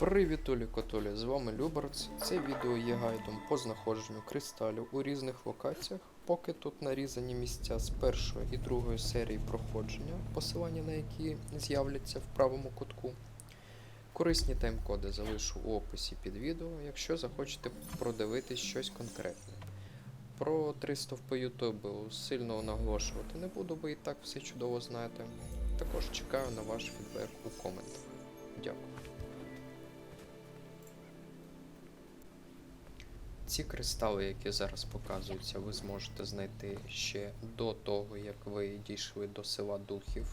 Привіт, Олі Котолі, з вами Люберц. Це відео є гайдом по знаходженню кристалів у різних локаціях, поки тут нарізані місця з першої і другої серії проходження, посилання на які з'являться в правому кутку. Корисні тайм-коди залишу у описі під відео, якщо захочете продивитись щось конкретне. Про 300 по Ютубу сильно наголошувати не буду, бо і так все чудово знаєте. Також чекаю на ваш фідбек у коментах. Дякую. Ці кристали, які зараз показуються, ви зможете знайти ще до того, як ви дійшли до села духів.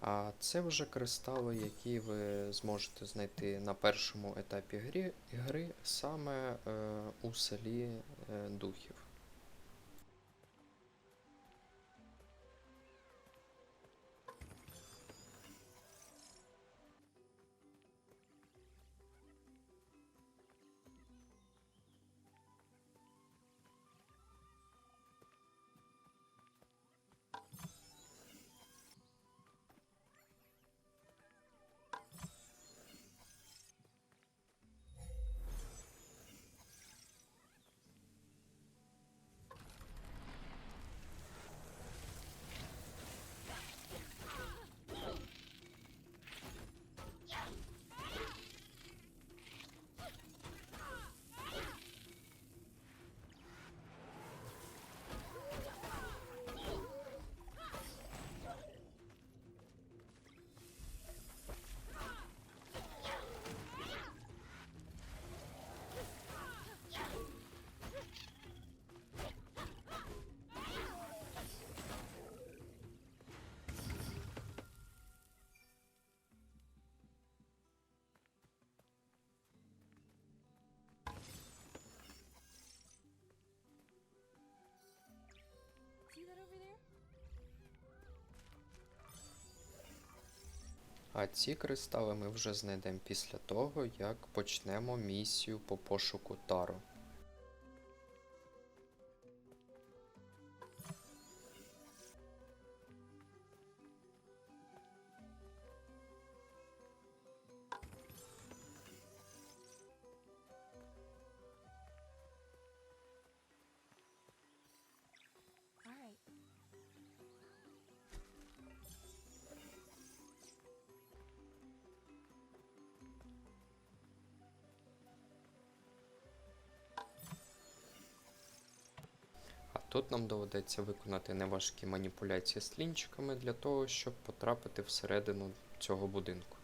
А це вже кристали, які ви зможете знайти на першому етапі грі, гри саме е, у селі е, духів. А ці кристали ми вже знайдемо після того, як почнемо місію по пошуку Таро. Тут нам доведеться виконати неважкі маніпуляції з лінчиками для того, щоб потрапити всередину цього будинку.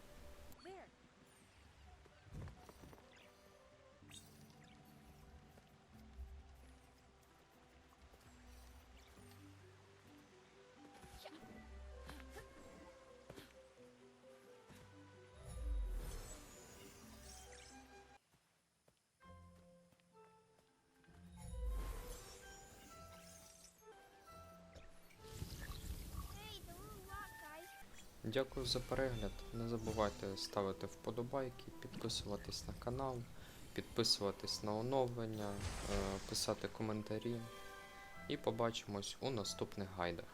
Дякую за перегляд. Не забувайте ставити вподобайки, підписуватись на канал, підписуватись на оновлення, е, писати коментарі. І побачимось у наступних гайдах.